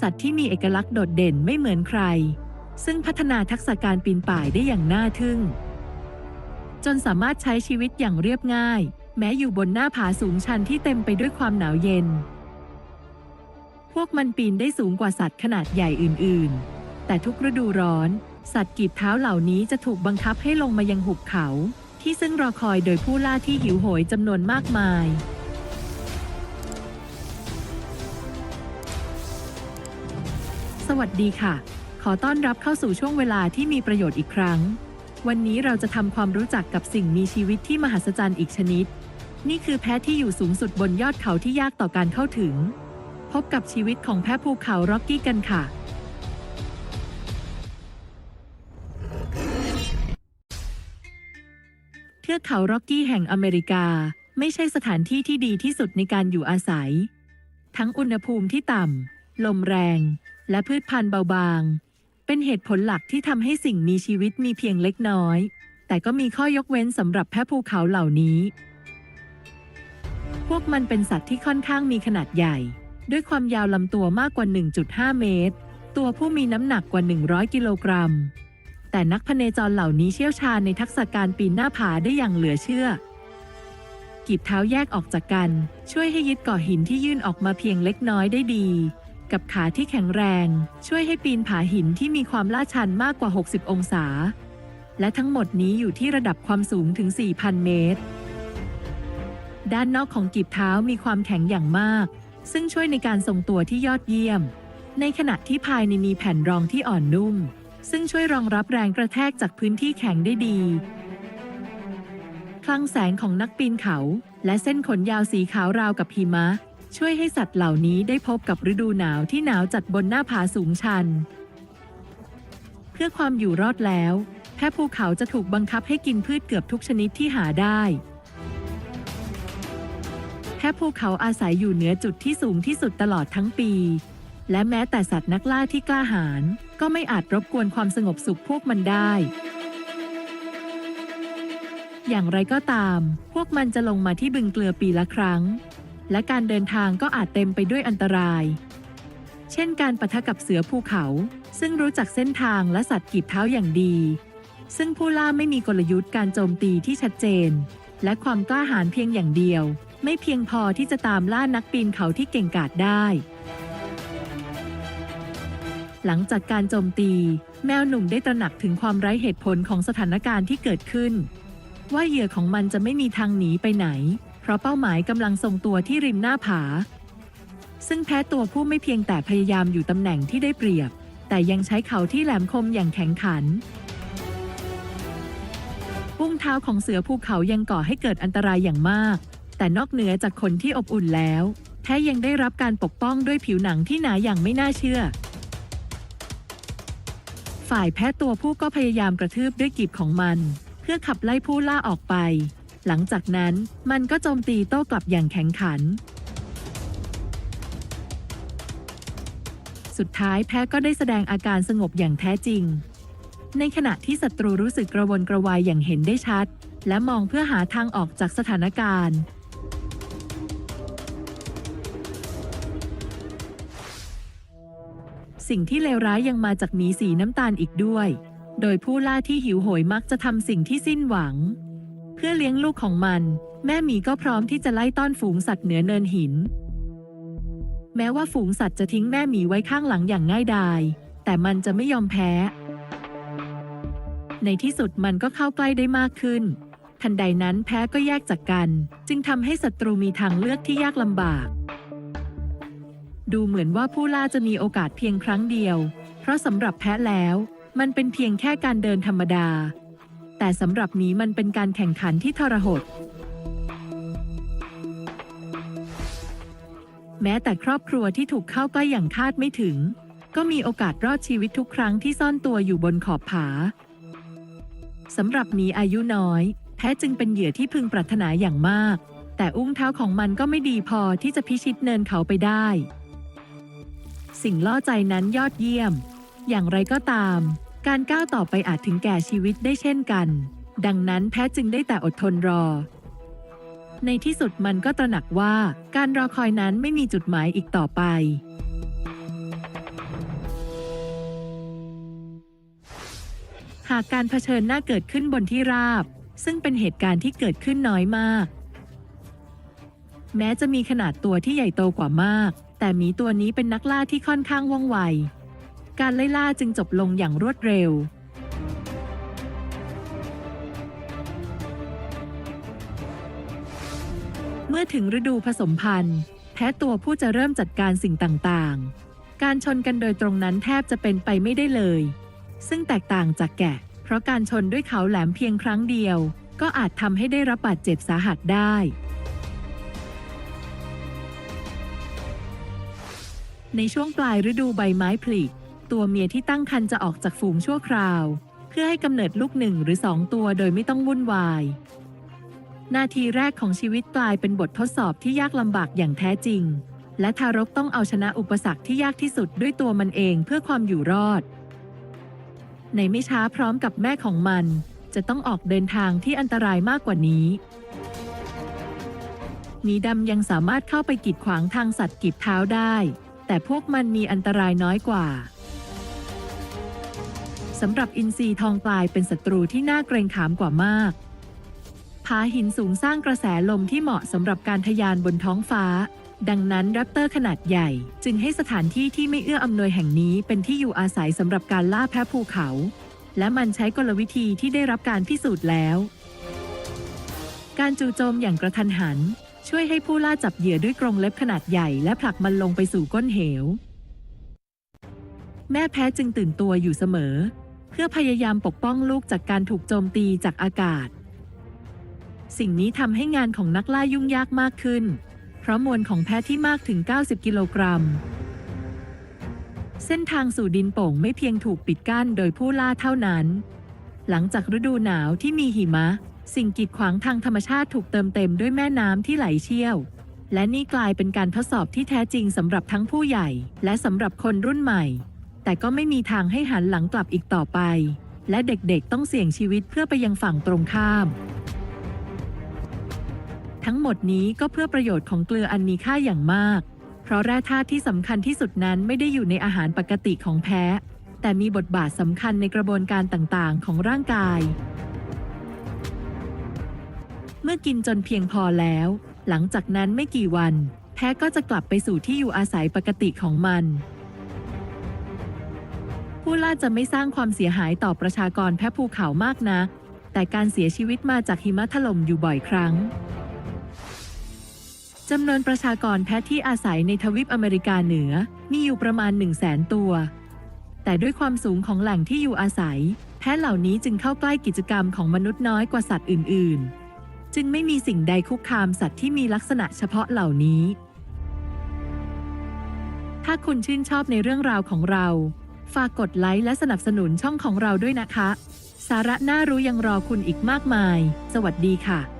สัตว์ที่มีเอกลักษณ์โดดเด่นไม่เหมือนใคร ซึ่งพัฒนาทักษะการปีนป่ายได้อย่างน่าทึ่ง จนสามารถใช้ชีวิตอย่างเรียบง่าย แม้อยู่บนหน้าผาสูงชันที่เต็มไปด้วยความหนาวเย็น พวกมันปีนได้สูงกว่าสัตว์ขนาดใหญ่อื่น ๆ แต่ทุกฤดูร้อน สัตว์กีบเท้าเหล่านี้จะถูกบังคับให้ลงมายังหุบเขา ที่ซึ่งรอคอยโดยผู้ล่าที่หิวโหยจำนวนมากมาย สวัสดีค่ะ ขอต้อนรับเข้าสู่ช่วงเวลาที่มีประโยชน์อีกครั้ง วันนี้เราจะทำความรู้จักกับสิ่งมีชีวิตที่มหัศจรรย์อีกชนิด นี่คือแพะที่อยู่สูงสุดบนยอดเขาที่ยากต่อการเข้าถึง พบกับชีวิตของแพะภูเขาร็อกกี้กันค่ะ เทือกเขาร็อกกี้แห่งอเมริกา ไม่ใช่สถานที่ที่ดีที่สุดในการอยู่อาศัย ทั้งอุณหภูมิที่ต่ำลมแรง และพืชพันธุ์เบาบาง เป็นเหตุผลหลักที่ทำให้สิ่งมีชีวิตมีเพียงเล็กน้อย แต่ก็มีข้อยกเว้นสำหรับแพะภูเขาเหล่านี้ พวกมันเป็นสัตว์ที่ค่อนข้างมีขนาดใหญ่ ด้วยความยาวลำตัวมากกว่า 1.5 เมตร ตัวผู้มีน้ำหนักกว่า 100 กิโลกรัม แต่นักพเนจรเหล่านี้เชี่ยวชาญในทักษะการปีนหน้าผาได้อย่างเหลือเชื่อกีบเท้าแยกออกจากกัน ช่วยให้ยึดเกาะหินที่ยื่นออกมาเพียงเล็กน้อยได้ดี กับขาที่แข็งแรง ช่วยให้ปีนผาหินที่มีความลาดชันมากกว่า 60 องศา และทั้งหมดนี้อยู่ที่ระดับความสูงถึง 4,000 เมตร ด้านนอกของกีบเท้ามีความแข็งอย่างมาก ซึ่งช่วยในการทรงตัวที่ยอดเยี่ยม ในขณะที่ภายในมีแผ่นรองที่อ่อนนุ่ม ซึ่งช่วยรองรับแรงกระแทกจากพื้นที่แข็งได้ดีคลังแสงของนักปีนเขา และเส้นขนยาวสีขาวราวกับหิมะ ช่วยให้สัตว์เหล่านี้ได้พบกับฤดูหนาวที่หนาวจัดบนหน้าผาสูงชัน เพื่อความอยู่รอดแล้ว แพะภูเขาจะถูกบังคับให้กินพืชเกือบทุกชนิดที่หาได้ แพะภูเขาอาศัยอยู่เหนือจุดที่สูงที่สุดตลอดทั้งปี และแม้แต่สัตว์นักล่าที่กล้าหาญก็ไม่อาจรบกวนความสงบสุขพวกมันได้อย่างไรก็ตาม พวกมันจะลงมาที่บึงเกลือปีละครั้ง และการเดินทางก็อาจเต็มไปด้วยอันตราย เช่นการปะทะกับเสือภูเขา ซึ่งรู้จักเส้นทางและสัตว์กีบเท้าอย่างดี ซึ่งผู้ล่าไม่มีกลยุทธ์การโจมตีที่ชัดเจน และความกล้าหาญเพียงอย่างเดียว ไม่เพียงพอที่จะตามล่านักปีนเขาที่เก่งกาจได้ หลังจากการโจมตี แมวหนุ่มได้ตระหนักถึงความไร้เหตุผลของสถานการณ์ที่เกิดขึ้น ว่าเหยื่อของมันจะไม่มีทางหนีไปไหน เพราะเป้าหมายกำลังทรงตัวที่ริมหน้าผา ซึ่งแพ้ตัวผู้ไม่เพียงแต่พยายามอยู่ตำแหน่งที่ได้เปรียบ แต่ยังใช้เขาที่แหลมคมอย่างแข็งขันอุ้งเท้าของเสือภูเขายังก่อให้เกิดอันตรายอย่างมาก แต่นอกเหนือจากขนที่อบอุ่นแล้วแพ้ยังได้รับการปกป้องด้วยผิวหนังที่หนาอย่างไม่น่าเชื่อ ฝ่ายแพ้ตัวผู้ก็พยายามกระทืบด้วยกีบของมัน เพื่อขับไล่ผู้ล่าออกไป หลังจากนั้นมันก็โจมตีโต้กลับอย่างแข็งขัน สุดท้ายแพ้ก็ได้แสดงอาการสงบอย่างแท้จริง ในขณะที่ศัตรูรู้สึกกระวนกระวายอย่างเห็นได้ชัด และมองเพื่อหาทางออกจากสถานการณ์สิ่งที่เลวร้ายยังมาจากหมีสีน้ำตาลอีกด้วย โดยผู้ล่าที่หิวโหยมักจะทำสิ่งที่สิ้นหวัง เพื่อเลี้ยงลูกของมัน แม่หมีก็พร้อมที่จะไล่ต้อนฝูงสัตว์เหนือเนินหิน แม้ว่าฝูงสัตว์จะทิ้งแม่หมีไว้ข้างหลังอย่างง่ายดาย แต่มันจะไม่ยอมแพ้ ในที่สุดมันก็เข้าใกล้ได้มากขึ้น ทันใดนั้นแพ้ก็แยกจากกัน จึงทำให้ศัตรูมีทางเลือกที่ยากลำบาก ดูเหมือนว่าผู้ล่าจะมีโอกาสเพียงครั้งเดียว เพราะสำหรับแพ้แล้ว มันเป็นเพียงแค่การเดินธรรมดา แต่สำหรับหมีมันเป็นการแข่งขันที่ทรหด แม้แต่ครอบครัวที่ถูกเข้าใกล้อย่างคาดไม่ถึง ก็มีโอกาสรอดชีวิตทุกครั้งที่ซ่อนตัวอยู่บนขอบผาสำหรับหมีอายุน้อยแพ้จึงเป็นเหยื่อที่พึงปรารถนาอย่างมาก แต่อุ้งเท้าของมันก็ไม่ดีพอที่จะพิชิตเนินเขาไปได้ สิ่งล่อใจนั้นยอดเยี่ยม อย่างไรก็ตาม การก้าวต่อไปอาจถึงแก่ชีวิตได้เช่นกัน ดังนั้นแพทย์จึงได้แต่อดทนรอ ในที่สุดมันก็ตระหนักว่าการรอคอยนั้นไม่มีจุดหมายอีกต่อไป หากการเผชิญหน้าเกิดขึ้นบนที่ราบ ซึ่งเป็นเหตุการณ์ที่เกิดขึ้นน้อยมาก แม้จะมีขนาดตัวที่ใหญ่โตกว่ามาก แต่หมีตัวนี้เป็นนักล่าที่ค่อนข้างว่องไว การไล่ล่าจึงจบลงอย่างรวดเร็ว เมื่อถึงฤดูผสมพันธุ์แพ้ตัวผู้จะเริ่มจัดการสิ่งต่างๆ การชนกันโดยตรงนั้นแทบจะเป็นไปไม่ได้เลย ซึ่งแตกต่างจากแกะ เพราะการชนด้วยเขาแหลมเพียงครั้งเดียว ก็อาจทำให้ได้รับบาดเจ็บสาหัสได้ในช่วงปลายฤดูใบไม้ผลิ ตัวเมียที่ตั้งครรภ์จะออกจากฝูงชั่วคราว เพื่อให้กำเนิดลูกหนึ่งหรือสองตัวโดยไม่ต้องวุ่นวาย นาทีแรกของชีวิตกลายเป็นบททดสอบที่ยากลำบากอย่างแท้จริง และทารกต้องเอาชนะอุปสรรคที่ยากที่สุดด้วยตัวมันเองเพื่อความอยู่รอด ในไม่ช้าพร้อมกับแม่ของมัน จะต้องออกเดินทางที่อันตรายมากกว่านี้หมีดำยังสามารถเข้าไปกีดขวางทางสัตว์กีบเท้าได้ แต่พวกมันมีอันตรายน้อยกว่า สำหรับอินทรีทองกลายเป็นศัตรูที่น่าเกรงขามกว่ามากผาหินสูงสร้างกระแสลมที่เหมาะสำหรับการทะยานบนท้องฟ้า ดังนั้นแรปเตอร์ขนาดใหญ่ จึงให้สถานที่ที่ไม่เอื้ออำนวยแห่งนี้เป็นที่อยู่อาศัยสำหรับการล่าแพะภูเขา และมันใช้กลวิธีที่ได้รับการพิสูจน์แล้ว การจู่โจมอย่างกระทันหัน ช่วยให้ผู้ล่าจับเหยื่อด้วยกรงเล็บขนาดใหญ่และผลักมันลงไปสู่ก้นเหว แม่แพ้จึงตื่นตัวอยู่เสมอ พื่อพยายามปกป้องลูกจากการถูกโจมตีจากอากาศ สิ่งนี้ทำให้งานของนักล่ายุ่งยากมากขึ้น เพราะมวลของแพะที่มากถึง 90 กิโลกรัม เส้นทางสู่ดินโป่งไม่เพียงถูกปิดกั้นโดยผู้ล่าเท่านั้น หลังจากฤดูหนาวที่มีหิมะ สิ่งกีดขวางทางธรรมชาติถูกเติมเต็มด้วยแม่น้ำที่ไหลเชี่ยว และนี่กลายเป็นการทดสอบที่แท้จริงสำหรับทั้งผู้ใหญ่ และสำหรับคนรุ่นใหม่ แต่ก็ไม่มีทางให้หันหลังกลับอีกต่อไป และเด็กๆต้องเสี่ยงชีวิตเพื่อไปยังฝั่งตรงข้าม ทั้งหมดนี้ก็เพื่อประโยชน์ของเกลืออันมีค่าอย่างมาก เพราะแร่ธาตุที่สำคัญที่สุดนั้นไม่ได้อยู่ในอาหารปกติของแพะ แต่มีบทบาทสำคัญในกระบวนการต่างๆ ของร่างกาย เมื่อกินจนเพียงพอแล้ว หลังจากนั้นไม่กี่วัน แพะก็จะกลับไปสู่ที่อยู่อาศัยปกติของมัน ผู้ล่าจะไม่สร้างความเสียหายต่อประชากรแพะภูเขามากนัก แต่การเสียชีวิตมาจากหิมะถล่มอยู่บ่อยครั้งจำนวนประชากรแพะที่อาศัยในทวีปอเมริกาเหนือมีอยู่ประมาณ 1 0 0 0 0แสนตัว แต่ด้วยความสูงของแหล่งที่อยู่อาศัย แพะเหล่านี้จึงเข้าใกล้กิจกรรมของมนุษย์น้อยกว่าสัตว์อื่น ๆ จึงไม่มีสิ่งใดคุกคามสัตว์ที่มีลักษณะเฉพาะเหล่านี้ ถ้าคุณชื่นชอบในเรื่องราวของเรา ฝากกดไลค์และสนับสนุนช่องของเราด้วยนะคะ สาระน่ารู้ยังรอคุณอีกมากมาย สวัสดีค่ะ